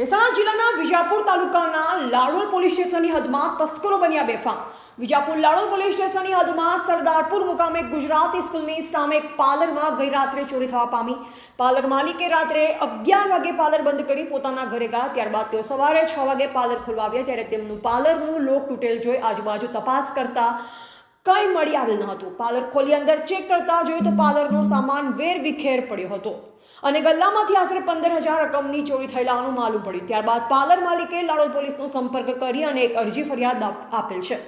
મહેસાણા જિલ્લાના વિજાપુર તાલુકાના લાડોલ પોલીસ સ્ટેશનની હદમાં તસ્કરો બન્યા બેફામ વિજાપુર લાડોલ પોલીસ સ્ટેશનની હદમાં સરદારપુર મુકામે ગુજરાતી સ્કૂલની સામે એક પાર્લરમાં ગઈ રાત્રે ચોરી થવા પામી. પાર્લર માલિકે રાત્રે અગિયાર વાગે પાર્લર બંધ કરી પોતાના ઘરે ગયા. ત્યારબાદ તેઓ સવારે છ વાગે પાર્લર ખોલવા આવ્યા. ત્યારે તેમનું પાર્લરનું લોક તૂટેલ જોઈ આજુબાજુ તપાસ કરતા કંઈ મળી આવેલ ન હતું. પાર્લર ખોલી અંદર ચેક કરતા જોયું તો પાર્લરનો સામાન વેર વિખેર પડ્યો હતો. અને ગલ્લામાંથી આશરે પંદર હજાર રકમની ચોરી થયેલાનું માલુમ પડ્યું. ત્યારબાદ પાર્લર માલિકે લાડોલ પોલીસનો સંપર્ક કરી અને એક અરજી ફરિયાદ આપેલ છે.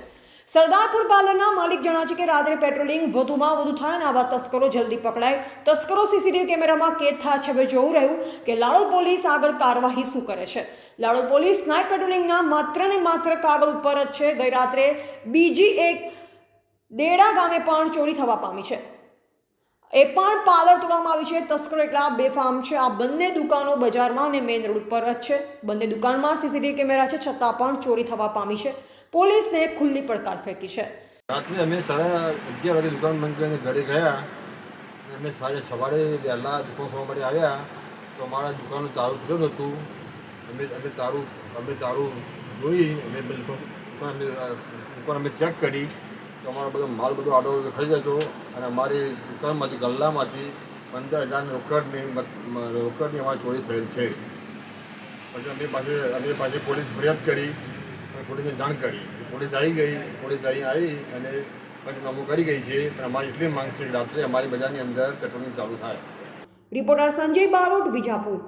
સરદારપુર પાર્લરના માલિક જણાવે છે કે રાત્રે પેટ્રોલિંગ વધુમાં વધુ થાય અને આવા તસ્કરો જલ્દી પકડાય. તસ્કરો સીસીટીવી કેમેરામાં કેદ થાય છે. હવે જોવું રહ્યું કે લાડોલ પોલીસ આગળ કાર્યવાહી શું કરે છે. લાડોલ પોલીસ નાઇટ પેટ્રોલિંગના માત્ર ને માત્ર કાગળ ઉપર જ છે. ગઈ રાત્રે બીજી એક દેડા ગામે પણ ચોરી થવા પામી છે. એ પણ પાર્લર તોડવામાં આવી છે. તસ્કર એટલા બેફામ છે. આ બંને દુકાનો બજારમાં અને મેઇન રોડ ઉપર જ છે. બંને દુકાનમાં સીસીટીવી કેમેરા છે. છતાં પણ ચોરી થવા પામી છે. પોલીસને ખુલ્લી પડકાર ફેંકી છે. રાત્રે અમે સાડા અગિયાર વાગે દુકાન બંધ કરીને ઘરે ગયા. અમે સાંજે સવારે વહેલા દુકાન ખોલવા માટે આવ્યા. તો અમારા દુકાનનું તારું ખુલ્લું હતું. અમે અમે તારું અમે તારું જોઈ અમે દુકાન દુકાન અમે ચેક કરી. તો અમારો બધો માલ બધો આડો ખાઈ જતો અને અમારી દુકાનમાંથી, ગલ્લામાંથી પંદર હજારની રોકડની રોકડની અમારી ચોરી થયેલ છે. પછી અમે પાસે અમે પાસે પોલીસ ફરિયાદ કરી, અને પોલીસને જાણ કરી. પોલીસ આવી ગઈ, પોલીસ અહીં આવી અને પછી નમો કરી ગઈ છે. પણ અમારી એટલી માંગ છે રાત્રે અમારી બજારની અંદર પેટ્રોલિંગ ચાલુ થાય. રિપોર્ટર સંજય બારોટ, વિજાપુર.